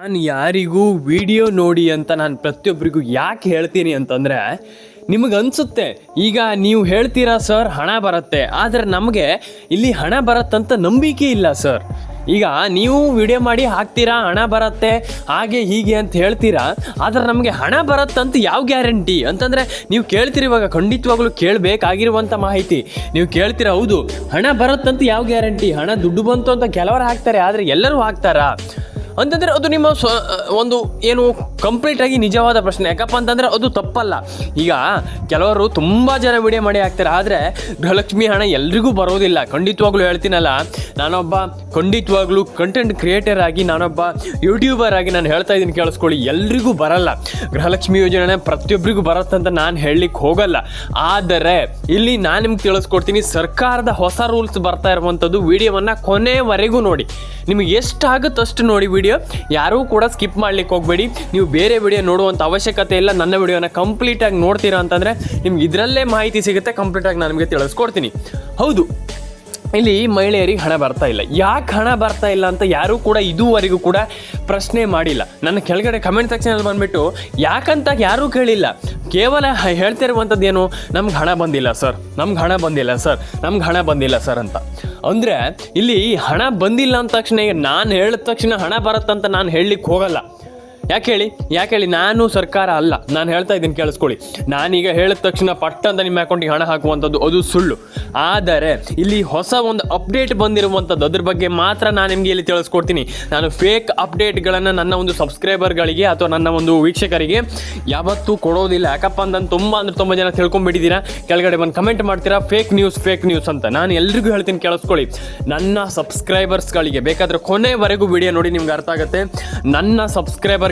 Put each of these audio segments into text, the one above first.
ನಾನು ಯಾರಿಗೂ ವಿಡಿಯೋ ನೋಡಿ ಅಂತ ನಾನು ಪ್ರತಿಯೊಬ್ಬರಿಗೂ ಯಾಕೆ ಹೇಳ್ತೀನಿ ಅಂತಂದರೆ, ನಿಮಗೆ ಅನಿಸುತ್ತೆ, ಈಗ ನೀವು ಹೇಳ್ತೀರಾ, ಸರ್, ಹಣ ಬರುತ್ತೆ. ಆದರೆ ನಮಗೆ ಇಲ್ಲಿ ಹಣ ಬರುತ್ತಂತ ನಂಬಿಕೆ ಇಲ್ಲ, ಸರ್. ಈಗ ನೀವು ವಿಡಿಯೋ ಮಾಡಿ ಹಾಕ್ತೀರಾ, ಹಣ ಬರುತ್ತೆ, ಹಾಗೆ ಹೀಗೆ ಅಂತ ಹೇಳ್ತೀರಾ, ಆದರೆ ನಮಗೆ ಹಣ ಬರುತ್ತಂತ ಯಾವ ಗ್ಯಾರಂಟಿ? ಅಂತಂದರೆ, ನೀವು ಕೇಳ್ತೀರಿ ಇವಾಗ ಖಂಡಿತವಾಗ್ಲೂ ಕೇಳಬೇಕಾಗಿರುವಂಥ ಮಾಹಿತಿ. ನೀವು ಕೇಳ್ತೀರಾ, ಹೌದು, ಹಣ ಬರುತ್ತಂತ ಯಾವ ಗ್ಯಾರಂಟಿ? ಹಣ ದುಡ್ಡು ಬಂತು ಅಂತ ಕೆಲವರು ಹಾಕ್ತಾರೆ, ಆದರೆ ಎಲ್ಲರೂ ಹಾಕ್ತಾರಾ? ಅಂತಂದರೆ ಅದು ನಿಮ್ಮ ಸ್ವ ಒಂದು ಏನು ಕಂಪ್ಲೀಟ್ ಆಗಿ ನಿಜವಾದ ಪ್ರಶ್ನೆ. ಯಾಕಪ್ಪ ಅಂತಂದ್ರೆ ಅದು ತಪ್ಪಲ್ಲ. ಈಗ ಕೆಲವರು ತುಂಬ ಜನ ವಿಡಿಯೋ ಮಾಡಿ ಹಾಕ್ತಾರೆ. ಆದರೆ ಗೃಹಲಕ್ಷ್ಮಿ ಹಣ ಎಲ್ರಿಗೂ ಬರೋದಿಲ್ಲ. ಖಂಡಿತವಾಗ್ಲೂ ಹೇಳ್ತೀನಲ್ಲ. ನಾನೊಬ್ಬ ಖಂಡಿತವಾಗ್ಲೂ ಕಂಟೆಂಟ್ ಕ್ರಿಯೇಟರ್ ಆಗಿ, ನಾನೊಬ್ಬ ಯೂಟ್ಯೂಬರ್ ಆಗಿ ನಾನು ಹೇಳ್ತಾ ಇದ್ದೀನಿ ಕೇಳಿಸ್ಕೊಳ್ಳಿ. ಎಲ್ರಿಗೂ ಬರಲ್ಲ. ಗೃಹಲಕ್ಷ್ಮಿ ಯೋಜನೆ ಪ್ರತಿಯೊಬ್ಬರಿಗೂ ಬರುತ್ತಂತ ನಾನು ಹೇಳಲಿಕ್ಕೆ ಹೋಗಲ್ಲ. ಆದರೆ ಇಲ್ಲಿ ನಾನು ನಿಮ್ಗೆ ತಿಳಿಸ್ಕೊಡ್ತೀನಿ, ಸರ್ಕಾರದ ಹೊಸ ರೂಲ್ಸ್ ಬರ್ತಾ ಇರುವಂಥದ್ದು ವಿಡಿಯೋವನ್ನು ಕೊನೆವರೆಗೂ ನೋಡಿ. ನಿಮಗೆ ಎಷ್ಟಾಗುತ್ತಷ್ಟು ನೋಡಿ ವಿಡಿಯೋ. ಯಾರೂ ಕೂಡ ಸ್ಕಿಪ್ ಮಾಡ್ಲಿಕ್ಕೆ ಹೋಗಬೇಡಿ. ನೀವು ಬೇರೆ ವಿಡಿಯೋ ನೋಡುವಂಥ ಅವಶ್ಯಕತೆ ಇಲ್ಲ. ನನ್ನ ವಿಡಿಯೋನ ಕಂಪ್ಲೀಟಾಗಿ ನೋಡ್ತೀರಾ ಅಂತಂದರೆ ನಿಮ್ಗೆ ಇದರಲ್ಲೇ ಮಾಹಿತಿ ಸಿಗುತ್ತೆ. ಕಂಪ್ಲೀಟಾಗಿ ನಾನು ನಿಮಗೆ ತಿಳಿಸ್ಕೊಡ್ತೀನಿ. ಹೌದು. ಇಲ್ಲಿ ಮಹಿಳೆಯರಿಗೆ ಹಣ ಬರ್ತಾ ಇಲ್ಲ. ಯಾಕೆ ಹಣ ಬರ್ತಾ ಇಲ್ಲ ಅಂತ ಯಾರೂ ಕೂಡ ಇದುವರೆಗೂ ಕೂಡ ಪ್ರಶ್ನೆ ಮಾಡಿಲ್ಲ. ನನ್ನ ಕೆಳಗಡೆ ಕಮೆಂಟ್ ಸೆಕ್ಷನಲ್ಲಿ ಬಂದುಬಿಟ್ಟು, ಯಾಕಂತ ಯಾರೂ ಕೇಳಿಲ್ಲ. ಕೇವಲ ಹೇಳ್ತಿರುವಂಥದ್ದು ಏನು ನಮ್ಗೆ ಹಣ ಬಂದಿಲ್ಲ ಸರ್ ನಮ್ಗೆ ಹಣ ಬಂದಿಲ್ಲ ಸರ್ ನಮ್ಗೆ ಹಣ ಬಂದಿಲ್ಲ ಸರ್ ಅಂತ. ಅಂದರೆ ಇಲ್ಲಿ ಹಣ ಬಂದಿಲ್ಲ ಅಂದ ತಕ್ಷಣ ನಾನು ಹೇಳಿದ ತಕ್ಷಣ ಹಣ ಬರುತ್ತಂತ ನಾನು ಹೇಳಲಿಕ್ಕೆ ಹೋಗಲ್ಲ. ಯಾಕೆ ಹೇಳಿ? ಯಾಕೆ ಹೇಳಿ? ನಾನು ಸರ್ಕಾರ ಅಲ್ಲ. ನಾನು ಹೇಳ್ತಾ ಇದ್ದೀನಿ ಕೇಳಿಸ್ಕೊಳ್ಳಿ. ನಾನೀಗ ಹೇಳಿದ ತಕ್ಷಣ ಪಟ್ಟ ಅಂತ ನಿಮ್ಮ ಅಕೌಂಟಿಗೆ ಹಣ ಹಾಕುವಂಥದ್ದು ಅದು ಸುಳ್ಳು. ಆದರೆ ಇಲ್ಲಿ ಹೊಸ ಒಂದು ಅಪ್ಡೇಟ್ ಬಂದಿರುವಂಥದ್ದು ಅದ್ರ ಬಗ್ಗೆ ಮಾತ್ರ ನಾನು ನಿಮಗೆ ಇಲ್ಲಿ ತಿಳಿಸ್ಕೊಡ್ತೀನಿ. ನಾನು ಫೇಕ್ ಅಪ್ಡೇಟ್ಗಳನ್ನು ನನ್ನ ಒಂದು ಸಬ್ಸ್ಕ್ರೈಬರ್ಗಳಿಗೆ ಅಥವಾ ನನ್ನ ಒಂದು ವೀಕ್ಷಕರಿಗೆ ಯಾವತ್ತೂ ಕೊಡೋದಿಲ್ಲ. ಯಾಕಪ್ಪ ಅಂತಂದು ತುಂಬ ಅಂದ್ರೆ ತುಂಬ ಜನ ತಿಳ್ಕೊಂಡ್ಬಿಟ್ಟಿದ್ದೀರಾ? ಕೆಳಗಡೆ ಬಂದು ಕಮೆಂಟ್ ಮಾಡ್ತೀರಾ? ಫೇಕ್ ನ್ಯೂಸ್ ಫೇಕ್ ನ್ಯೂಸ್ ಅಂತ. ನಾನು ಎಲ್ರಿಗೂ ಹೇಳ್ತೀನಿ ಕೇಳಿಸ್ಕೊಳ್ಳಿ. ನನ್ನ ಸಬ್ಸ್ಕ್ರೈಬರ್ಸ್ಗಳಿಗೆ ಬೇಕಾದರೆ ಕೊನೆವರೆಗೂ ವಿಡಿಯೋ ನೋಡಿ ನಿಮ್ಗೆ ಅರ್ಥ ಆಗುತ್ತೆ. ನನ್ನ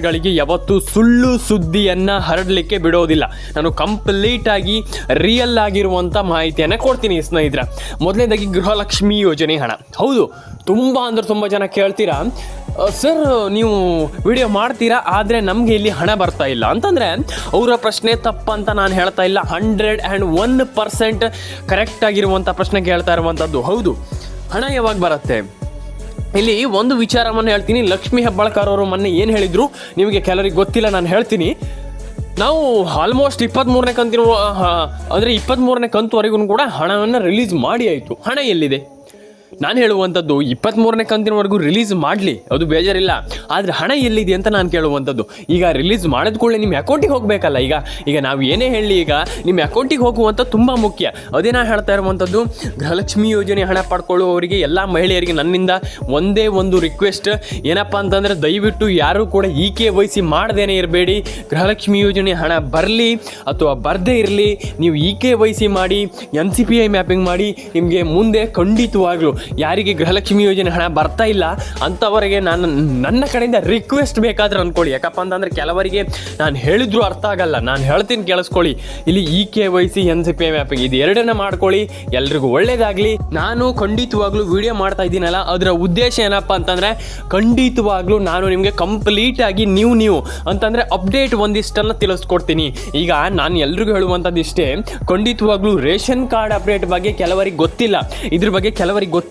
ಸಬ್ಸ್ಕ್ರೈಬರ್ಗಳಿಗೆ ಯಾವತ್ತೂ ಸುಳ್ಳು ಸುದ್ದಿಯನ್ನು ಹರಡಲಿಕ್ಕೆ ಬಿಡೋದಿಲ್ಲ. ನಾನು ಕಂಪ್ಲೀಟ್ ಆಗಿ ರಿಯಲ್ ಆಗಿರುವಂಥ ಮಾಹಿತಿಯನ್ನು ಕೊಡ್ತೀನಿ ಸ್ನೇಹಿತರ. ಮೊದಲನೇದಾಗಿ ಗೃಹಲಕ್ಷ್ಮಿ ಯೋಜನೆ ಹಣ. ಹೌದು, ತುಂಬ ಅಂದ್ರೆ ತುಂಬ ಜನ ಕೇಳ್ತೀರಾ ಸರ್, ನೀವು ವಿಡಿಯೋ ಮಾಡ್ತೀರಾ? ಆದರೆ ನಮಗೆ ಇಲ್ಲಿ ಹಣ ಬರ್ತಾ ಇಲ್ಲ. ಅಂತಂದರೆ, ಅವರ ಪ್ರಶ್ನೆ ತಪ್ಪಂತ ನಾನು ಹೇಳ್ತಾ ಇಲ್ಲ. Hundred and one percent correct ಆಗಿರುವಂಥ ಪ್ರಶ್ನೆ ಕೇಳ್ತಾ ಇರುವಂಥದ್ದು ಹೌದು, ಹಣ ಯಾವಾಗ ಬರುತ್ತೆ? ಇಲ್ಲಿ ಒಂದು ವಿಚಾರವನ್ನು ಹೇಳ್ತೀನಿ. ಲಕ್ಷ್ಮಿ ಹೆಬ್ಬಾಳ್ಕರ್ ಅವರು ಮೊನ್ನೆ ಏನು ಹೇಳಿದ್ರು? ನಿಮಗೆ ಕೆಲವರಿಗೆ ಗೊತ್ತಿಲ್ಲ, ನಾನು ಹೇಳ್ತೀನಿ. ನಾವು ಆಲ್ಮೋಸ್ಟ್ ಇಪ್ಪತ್ತ್ಮೂರನೇ ಕಂತಿನ ಅಂದರೆ ಇಪ್ಪತ್ತ್ಮೂರನೇ ಕಂತುವರೆಗೂ ಕೂಡ ಹಣವನ್ನು ರಿಲೀಸ್ ಮಾಡಿ ಆಯಿತು. ಹಣ ಎಲ್ಲಿದೆ? ನಾನು ಹೇಳುವಂಥದ್ದು ಇಪ್ಪತ್ತ್ಮೂರನೇ ಕಂತಿನವರೆಗೂ ರಿಲೀಸ್ ಮಾಡಲಿ, ಅದು ಬೇಜಾರಿಲ್ಲ. ಆದರೆ ಹಣ ಎಲ್ಲಿದೆ ಅಂತ ನಾನು ಕೇಳುವಂಥದ್ದು. ಈಗ ರಿಲೀಸ್ ಮಾಡಿದ ಕೂಡಲೇ ನಿಮ್ಮ ಅಕೌಂಟಿಗೆ ಹೋಗಬೇಕಲ್ಲ ಈಗ. ಈಗ ನಾವು ಏನೇ ಹೇಳಲಿ ಈಗ ನಿಮ್ಮ ಅಕೌಂಟಿಗೆ ಹೋಗುವಂಥ ತುಂಬ ಮುಖ್ಯ. ಅದೇ ನಾನು ಹೇಳ್ತಾ ಇರುವಂಥದ್ದು, ಗೃಹಲಕ್ಷ್ಮಿ ಯೋಜನೆ ಹಣ ಪಡ್ಕೊಳ್ಳುವವರಿಗೆ ಎಲ್ಲ ಮಹಿಳೆಯರಿಗೆ ನನ್ನಿಂದ ಒಂದೇ ಒಂದು ರಿಕ್ವೆಸ್ಟ್ ಏನಪ್ಪ ಅಂತಂದರೆ ದಯವಿಟ್ಟು ಯಾರೂ ಕೂಡ ಇ ಕೆ ವೈ ಸಿ ಮಾಡದೇನೆ ಇರಬೇಡಿ. ಗೃಹಲಕ್ಷ್ಮಿ ಯೋಜನೆ ಹಣ ಬರಲಿ ಅಥವಾ ಬರದೇ ಇರಲಿ, ನೀವು ಈ ಕೆ ವೈ ಸಿ ಮಾಡಿ N C P I mapping ಮಾಡಿ, ನಿಮಗೆ ಮುಂದೆ ಖಂಡಿತವಾಗ್ಲೂ ಯಾರಿಗೆ ಗೃಹಲಕ್ಷ್ಮಿ ಯೋಜನೆ ಹಣ ಬರ್ತಾ ಇಲ್ಲ ಅಂಥವರಿಗೆ ನಾನು ನನ್ನ ಕಡೆಯಿಂದ ರಿಕ್ವೆಸ್ಟ್ ಬೇಕಾದ್ರೆ ಅಂದ್ಕೊಳ್ಳಿ. ಯಾಕಪ್ಪ ಅಂತಂದರೆ ಕೆಲವರಿಗೆ ನಾನು ಹೇಳಿದ್ರು ಅರ್ಥ ಆಗಲ್ಲ. ನಾನು ಹೇಳ್ತೀನಿ ಕೇಳಿಸ್ಕೊಳ್ಳಿ. ಇಲ್ಲಿ E K Y C, N C P M ಇದು ಎರಡನ್ನ ಮಾಡ್ಕೊಳ್ಳಿ. ಎಲ್ರಿಗೂ ಒಳ್ಳೇದಾಗಲಿ. ನಾನು ಖಂಡಿತವಾಗ್ಲೂ ವಿಡಿಯೋ ಮಾಡ್ತಾ ಇದ್ದೀನಲ್ಲ, ಅದರ ಉದ್ದೇಶ ಏನಪ್ಪ ಅಂತಂದರೆ ಖಂಡಿತವಾಗ್ಲೂ ನಾನು ನಿಮಗೆ ಕಂಪ್ಲೀಟ್ ಆಗಿ ನೀವು ನೀವು ಅಂತಂದರೆ ಅಪ್ಡೇಟ್ ಒಂದಿಷ್ಟನ್ನ ತಿಳಿಸ್ಕೊಡ್ತೀನಿ. ಈಗ ನಾನು ಎಲ್ರಿಗೂ ಹೇಳುವಂಥದ್ದು ಇಷ್ಟೇ ಖಂಡಿತವಾಗ್ಲೂ ರೇಷನ್ ಕಾರ್ಡ್ ಅಪ್ಡೇಟ್ ಬಗ್ಗೆ ಕೆಲವರಿಗೆ ಗೊತ್ತಿಲ್ಲ. ಇದ್ರ ಬಗ್ಗೆ ಕೆಲವರಿಗೆ ಗೊತ್ತಿಲ್ಲ.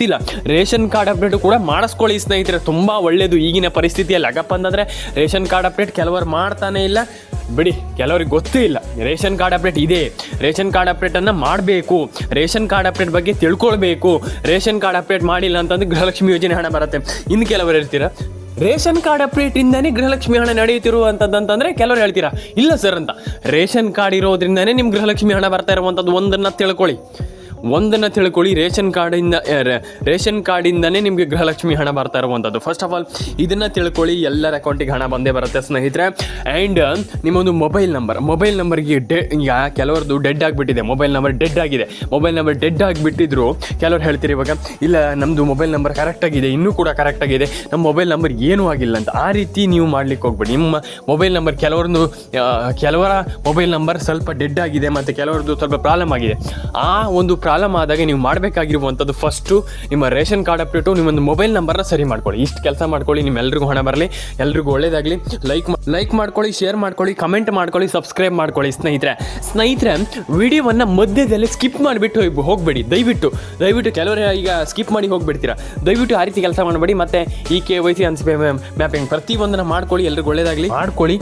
ರೇಷನ್ ಕಾರ್ಡ್ ಅಪ್ಡೇಟ್ ಕೂಡ ಮಾಡಿಸ್ಕೊಳ್ಳಿ ಸ್ನೇಹಿತರೆ, ತುಂಬ ಒಳ್ಳೆಯದು ಈಗಿನ ಪರಿಸ್ಥಿತಿಯಲ್ಲಿ. ಯಾಕಪ್ಪ ಅಂತಂದರೆ, ರೇಷನ್ ಕಾರ್ಡ್ ಅಪ್ಡೇಟ್ ಕೆಲವರು ಮಾಡ್ತಾನೆ ಇಲ್ಲ. ಬಿಡಿ, ಕೆಲವ್ರಿಗೆ ಗೊತ್ತೇ ಇಲ್ಲ. ರೇಷನ್ ಕಾರ್ಡ್ ಅಪ್ಡೇಟ್ ಇದೆ. ರೇಷನ್ ಕಾರ್ಡ್ ಅಪ್ಡೇಟನ್ನು ಮಾಡಬೇಕು. ರೇಷನ್ ಕಾರ್ಡ್ ಅಪ್ಡೇಟ್ ಬಗ್ಗೆ ತಿಳ್ಕೊಳ್ಬೇಕು. ರೇಷನ್ ಕಾರ್ಡ್ ಅಪ್ಡೇಟ್ ಮಾಡಿಲ್ಲ ಅಂತಂದ್ರೆ ಗೃಹಲಕ್ಷ್ಮಿ ಯೋಜನೆ ಹಣ ಬರುತ್ತೆ. ಇನ್ನು ಕೆಲವರು ಇರ್ತೀರ ರೇಷನ್ ಕಾರ್ಡ್ ಅಪ್ಡೇಟ್ ಇಂದಾನೆ ಗೃಹಲಕ್ಷ್ಮಿ ಹಣ ನಡೆಯುತ್ತಿರುವಂಥದ್ದಂತಂದರೆ ಕೆಲವರು ಹೇಳ್ತೀರಾ, ಇಲ್ಲ ಸರ್ ಅಂತ. ರೇಷನ್ ಕಾರ್ಡ್ ಇರೋದ್ರಿಂದನೇ ನಿಮ್ಮ ಗೃಹಲಕ್ಷ್ಮಿ ಹಣ ಬರ್ತಾ ಇರುವಂಥದ್ದು ಒಂದನ್ನು ತಿಳ್ಕೊಳ್ಳಿ. ಒಂದನ್ನು ತಿಳ್ಕೊಳ್ಳಿ, ರೇಷನ್ ಕಾರ್ಡಿಂದ ರೇಷನ್ ಕಾರ್ಡಿಂದನೇ ನಿಮಗೆ ಗೃಹಲಕ್ಷ್ಮಿ ಹಣ ಬರ್ತಾ ಇರುವಂಥದ್ದು. ಫಸ್ಟ್ ಆಫ್ ಆಲ್ ಇದನ್ನು ತಿಳ್ಕೊಳ್ಳಿ, ಎಲ್ಲರ ಅಕೌಂಟಿಗೆ ಹಣ ಬಂದೇ ಬರುತ್ತೆ ಸ್ನೇಹಿತರೆ. ಆ್ಯಂಡ್ ನಿಮ್ಮೊಂದು ಮೊಬೈಲ್ ನಂಬರ್ ಮೊಬೈಲ್ ನಂಬರ್ಗೆ ಡೆ ಯಾ ಕೆಲವರದು ಡೆಡ್ ಆಗಿಬಿಟ್ಟಿದೆ ಮೊಬೈಲ್ ನಂಬರ್ ಡೆಡ್ ಆಗಿದೆ. ಮೊಬೈಲ್ ನಂಬರ್ ಡೆಡ್ ಆಗಿಬಿಟ್ಟಿದ್ರು, ಕೆಲವ್ರು ಹೇಳ್ತೀರಿ ಇವಾಗ, ಇಲ್ಲ ನಮ್ಮದು ಮೊಬೈಲ್ ನಂಬರ್ ಕರೆಕ್ಟಾಗಿದೆ ಇನ್ನೂ ಕೂಡ ಕರೆಕ್ಟಾಗಿದೆ ನಮ್ಮ ಮೊಬೈಲ್ ನಂಬರ್ ಏನೂ ಆಗಿಲ್ಲ ಅಂತ. ಆ ರೀತಿ ನೀವು ಮಾಡ್ಲಿಕ್ಕೆ ಹೋಗ್ಬೇಡಿ. ನಿಮ್ಮ ಮೊಬೈಲ್ ನಂಬರ್ ಕೆಲವರದ್ದು ಕೆಲವರ ಮೊಬೈಲ್ ನಂಬರ್ ಸ್ವಲ್ಪ ಡೆಡ್ ಆಗಿದೆ ಮತ್ತು ಕೆಲವರದ್ದು ಸ್ವಲ್ಪ ಪ್ರಾಬ್ಲಮ್ ಆಗಿದೆ. ಆ ಒಂದು ಪ್ರಾಬ್ಲಮ್ ಆದಾಗ ನೀವು ಮಾಡಬೇಕಾಗಿರುವಂಥದ್ದು ಫಸ್ಟು ನಿಮ್ಮ ರೇಷನ್ ಕಾರ್ಡ್ ಅಪ್ಡೇಟು, ನಿಮ್ಮೊಂದು ಮೊಬೈಲ್ ನಂಬರ್ನ ಸರಿ ಮಾಡ್ಕೊಳ್ಳಿ. ಇಷ್ಟು ಕೆಲಸ ಮಾಡ್ಕೊಳ್ಳಿ, ನಿಮ್ಮೆಲ್ರಿಗೂ ಹಣ ಬರಲಿ, ಎಲ್ರಿಗೂ ಒಳ್ಳೇದಾಗಲಿ. ಲೈಕ್ ಲೈಕ್ ಮಾಡ್ಕೊಳ್ಳಿ ಶೇರ್ ಮಾಡ್ಕೊಳ್ಳಿ ಕಮೆಂಟ್ ಮಾಡ್ಕೊಳ್ಳಿ ಸಬ್ಸ್ಕ್ರೈಬ್ ಮಾಡ್ಕೊಳ್ಳಿ ಸ್ನೇಹಿತರೆ. ಸ್ನೇಹಿತರೆ, ವಿಡಿಯೋವನ್ನು ಮಧ್ಯದಲ್ಲಿ ಸ್ಕಿಪ್ ಮಾಡಿಬಿಟ್ಟು ಹೋಗಬೇಡಿ. ದಯವಿಟ್ಟು ದಯವಿಟ್ಟು ಕೆಲವರು ಈಗ ಸ್ಕಿಪ್ ಮಾಡಿ ಹೋಗ್ಬಿಡ್ತೀರಾ? ದಯವಿಟ್ಟು ಆ ರೀತಿ ಕೆಲಸ ಮಾಡಬೇಡಿ. ಮತ್ತೆ ಈ ಕೆ ವೈ ಸಿ ಅನ್ಸಿ ಮ್ಯಾಪಿಂಗ್ ಪ್ರತಿಯೊಂದನ್ನು ಮಾಡ್ಕೊಳ್ಳಿ, ಎಲ್ರಿಗೂ ಒಳ್ಳೇದಾಗಲಿ. ಮಾಡ್ಕೊಳ್ಳಿ.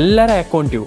ಎಲ್ಲರ ಅಕೌಂಟಿವು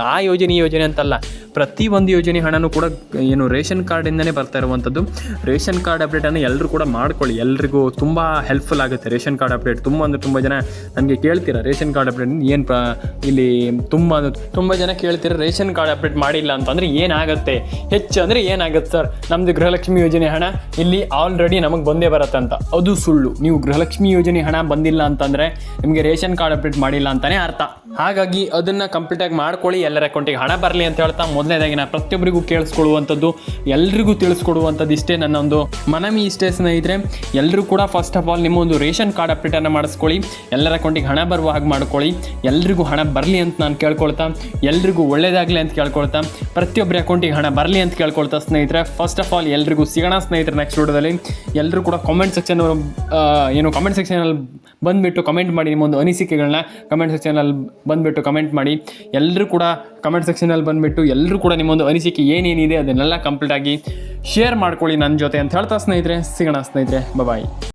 ಆ ಯೋಜನೆ ಯೋಜನೆ ಅಂತಲ್ಲ. ಪ್ರತಿ ಒಂದು ಯೋಜನೆ ಹಣನೂ ಕೂಡ ಏನು ರೇಷನ್ ಕಾರ್ಡಿಂದನೇ ಬರ್ತಾ ಇರುವಂಥದ್ದು ರೇಷನ್ ಕಾರ್ಡ್ ಅಪ್ಡೇಟನ್ನು ಎಲ್ಲರೂ ಕೂಡ ಮಾಡ್ಕೊಳ್ಳಿ. ಎಲ್ರಿಗೂ ತುಂಬ ಹೆಲ್ಪ್ಫುಲ್ ಆಗುತ್ತೆ ರೇಷನ್ ಕಾರ್ಡ್ ಅಪ್ಡೇಟ್. ತುಂಬ ಅಂದರೆ ತುಂಬ ಜನ ನನಗೆ ಕೇಳ್ತೀರಾ ರೇಷನ್ ಕಾರ್ಡ್ ಅಪ್ಡೇಟ್ ಏನು ಇಲ್ಲಿ ತುಂಬ ತುಂಬ ಜನ ಕೇಳ್ತೀರ ರೇಷನ್ ಕಾರ್ಡ್ ಅಪ್ಡೇಟ್ ಮಾಡಿಲ್ಲ ಅಂತಂದರೆ ಏನಾಗುತ್ತೆ? ಹೆಚ್ಚು ಅಂದರೆ ಏನಾಗುತ್ತೆ ಸರ್? ನಮ್ಮದು ಗೃಹಲಕ್ಷ್ಮಿ ಯೋಜನೆ ಹಣ ಇಲ್ಲಿ ಆಲ್ರೆಡಿ ನಮಗೆ ಬಂದೇ ಬರುತ್ತೆ ಅಂತ. ಅದು ಸುಳ್ಳು. ನೀವು ಗೃಹಲಕ್ಷ್ಮಿ ಯೋಜನೆ ಹಣ ಬಂದಿಲ್ಲ ಅಂತಂದರೆ ನಿಮಗೆ ರೇಷನ್ ಕಾರ್ಡ್ ಅಪ್ಡೇಟ್ ಮಾಡಿಲ್ಲ ಅಂತಲೇ ಅರ್ಥ. ಹಾಗಾಗಿ ಅದನ್ನು ಕಂಪ್ಲೀಟಾಗಿ ಮಾಡ್ಕೊಳ್ಳಿ. ಎಲ್ಲರ ಅಕೌಂಟಿಗೆ ಹಣ ಬರಲಿ ಅಂತ ಹೇಳ್ತಾ ಮೊದಲನೇದಾಗಿ ನಾನು ಪ್ರತಿಯೊಬ್ಬರಿಗೂ ಕೇಳಿಸ್ಕೊಳ್ಳುವಂಥದ್ದು ಎಲ್ರಿಗೂ ತಿಳಿಸ್ಕೊಡುವಂಥದ್ದು ಇಷ್ಟೇ ನನ್ನ ಒಂದು ಮನವಿ ಇಷ್ಟೇ ಸ್ನೇಹಿತರೆ. ಎಲ್ಲರೂ ಕೂಡ ಫಸ್ಟ್ ಆಫ್ ಆಲ್ ನಿಮ್ಮ ಒಂದು ರೇಷನ್ ಕಾರ್ಡ್ ಅಪ್ಡೇಟನ್ನು ಮಾಡಿಸ್ಕೊಳ್ಳಿ, ಎಲ್ಲರ ಅಕೌಂಟಿಗೆ ಹಣ ಬರುವ ಹಾಗೆ ಮಾಡ್ಕೊಳ್ಳಿ. ಎಲ್ರಿಗೂ ಹಣ ಬರಲಿ ಅಂತ ನಾನು ಕೇಳ್ಕೊಳ್ತಾ, ಎಲ್ರಿಗೂ ಒಳ್ಳೇದಾಗಲಿ ಅಂತ ಕೇಳ್ಕೊಳ್ತಾ, ಪ್ರತಿಯೊಬ್ಬರ ಅಕೌಂಟಿಗೆ ಹಣ ಬರಲಿ ಅಂತ ಕೇಳ್ಕೊಳ್ತಾ ಸ್ನೇಹಿತರೆ. ಫಸ್ಟ್ ಆಫ್ ಆಲ್ ಎಲ್ರಿಗೂ ಸಿಗೋಣ ಸ್ನೇಹಿತರೆ ನೆಕ್ಸ್ಟ್ ವಿಡಿಯೋದಲ್ಲಿ. ಎಲ್ಲರೂ ಕೂಡ ಕಾಮೆಂಟ್ ಸೆಕ್ಷನ್ ಏನು ಕಾಮೆಂಟ್ ಸೆಕ್ಷನಲ್ಲಿ ಬಂದುಬಿಟ್ಟು ಕಮೆಂಟ್ ಮಾಡಿ ನಿಮ್ಮ ಒಂದು ಅನಿಸಿಕೆಗಳನ್ನ ಕಮೆಂಟ್ ಸೆಕ್ಷನಲ್ಲಿ ಬಂದುಬಿಟ್ಟು ಕಮೆಂಟ್ ಮಾಡಿ. ಎಲ್ಲರೂ ಕೂಡ ಕಮೆಂಟ್ ಸೆಕ್ಷನಲ್ಲಿ ಬಂದುಬಿಟ್ಟು ಎಲ್ಲರೂ ಕೂಡ ನಿಮ್ಮೊಂದು ಅನಿಸಿಕೆ ಏನೇನಿದೆ ಅದನ್ನೆಲ್ಲ ಕಂಪ್ಲೀಟಾಗಿ ಶೇರ್ ಮಾಡ್ಕೊಳ್ಳಿ ನನ್ನ ಜೊತೆ ಅಂತ ಹೇಳ್ತಾ ಸ್ನೇಹಿತರೆ, ಸಿಗೋಣ ಸ್ನೇಹಿತರೆ ಬಾಯ್